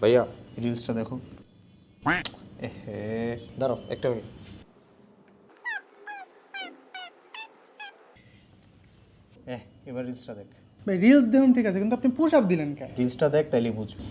ভাইয়া রিলসটা দেখো। এহে দাঁড়াও একটা মিনিট। এবার রিলসটা দেখ। ভাই রিলস দেখুন ঠিক আছে কিন্তু আপনি পুশ আপ দিলেন কেন? রিলসটা দেখ তাইলে বুঝবি।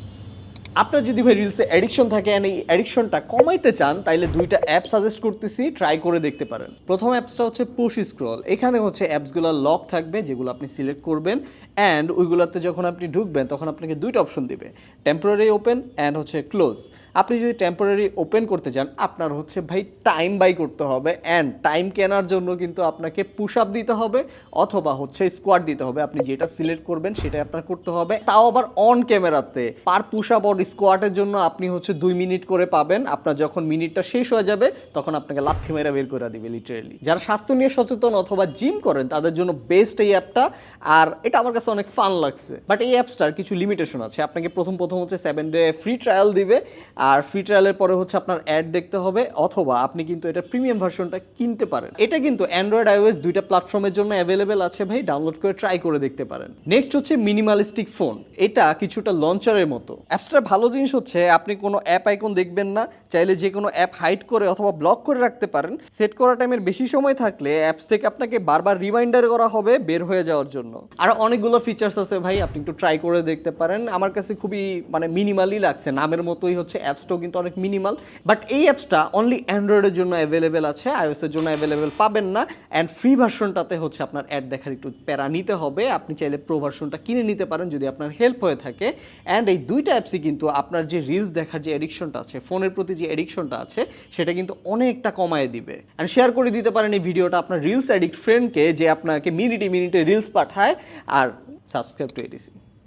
আপনার যদি ভাই রিলসে অ্যাডিকশন থাকে অ্যান্ড এই অ্যাডিকশনটা কমাইতে চান, তাইলে দুইটা অ্যাপ সাজেস্ট করতেছি ট্রাই করে দেখতে পারেন। প্রথম অ্যাপসটা হচ্ছে পুশ স্ক্রল এখানে হচ্ছে অ্যাপসগুলো লক থাকবে, যেগুলো আপনি সিলেক্ট করবেন অ্যান্ড ওইগুলোতে যখন আপনি ঢুকবেন, তখন আপনাকে দুইটা অপশন দিবে। টেম্পোরারি ওপেন অ্যান্ড হচ্ছে ক্লোজ আপনি যদি টেম্পোরারি ওপেন করতে চান আপনার হচ্ছে ভাই টাইম বাই করতে হবে অ্যান্ড টাইম কেনার জন্য কিন্তু আপনাকে পুশ আপ দিতে হবে অথবা হচ্ছে স্কোয়াড দিতে হবে। আপনি যেটা সিলেক্ট করবেন সেটা আপনার করতে হবে। তাও আবার অন ক্যামেরাতে পার পুশ আপ অর স্কোয়াডের জন্য আপনি হচ্ছে দুই মিনিট করে পাবেন। আপনার যখন মিনিটটা শেষ হয়ে যাবে, তখন আপনাকে লাথি মেরা বের করে দিবে লিটারেলি যারা স্বাস্থ্য নিয়ে সচেতন অথবা জিম করেন, তাদের জন্য বেস্ট এই অ্যাপটা আর এটা আমার কাছে অনেক ফান লাগছে। বাট এই অ্যাপসটার কিছু লিমিটেশন আছে। আপনাকে প্রথম প্রথম হচ্ছে সেভেন ডে ফ্রি ট্রায়াল দিবে। আর ফ্রি ট্রায়ালের পরে হচ্ছে আপনার অ্যাড দেখতে হবে, অথবা আপনি কিন্তু এটা প্রিমিয়াম ভার্সনটা কিনতে পারেন। এটা কিন্তু অ্যান্ড্রয়েড আইওএস দুইটা প্ল্যাটফর্মের জন্য অ্যাভেলেবেল আছে ভাই ডাউনলোড করে ট্রাই করে দেখতে পারেন। নেক্সট হচ্ছে মিনিমালিস্টিক ফোন এটা কিছুটা লঞ্চারের মতো। অ্যাপসটার ভালো জিনিস হচ্ছে, আপনি কোনো অ্যাপ আইকন দেখবেন না, চাইলে যে কোনো অ্যাপ হাইড করে অথবা ব্লক করে রাখতে পারেন। সেট করা টাইমের বেশি সময় থাকলে অ্যাপস থেকে আপনাকে বারবার রিমাইন্ডার করা হবে বের হয়ে যাওয়ার জন্য। আর অনেকগুলো ফিচার্স আছে ভাই, আপনি একটু ট্রাই করে দেখতে পারেন। আমার কাছে খুবই মানে মিনিমালি লাগছে, নামের মতোই হচ্ছে অ্যাপসটাও কিন্তু অনেক মিনিমাল বাট এই অ্যাপসটা অনলি অ্যান্ড্রয়েডের জন্য অ্যাভেলেবেল আছে এর জন্য অ্যাভেলেবেল পাবেন না অ্যান্ড ফ্রি ভার্সনটাতে হচ্ছে আপনার অ্যাড দেখার একটু প্যারা নিতে হবে, আপনি চাইলে প্রো ভার্সনটা কিনে নিতে পারেন যদি আপনার হেল্প হয়ে থাকে অ্যান্ড এই দুইটা অ্যাপসই কিন্তু আপনার যে রিলস দেখার যে এডিকশনটা আছে ফোনের প্রতি যে এডিকশনটা আছে, সেটা কিন্তু অনেকটা কমায় দিবে। অ্যান্ড শেয়ার করে দিতে পারেন এই ভিডিওটা আপনার রিলস অ্যাডিক্ট ফ্রেন্ডকে যে আপনাকে মিনিটে মিনিটে রিলস পাঠায়, আর সাবস্ক্রাইব টু এডিসি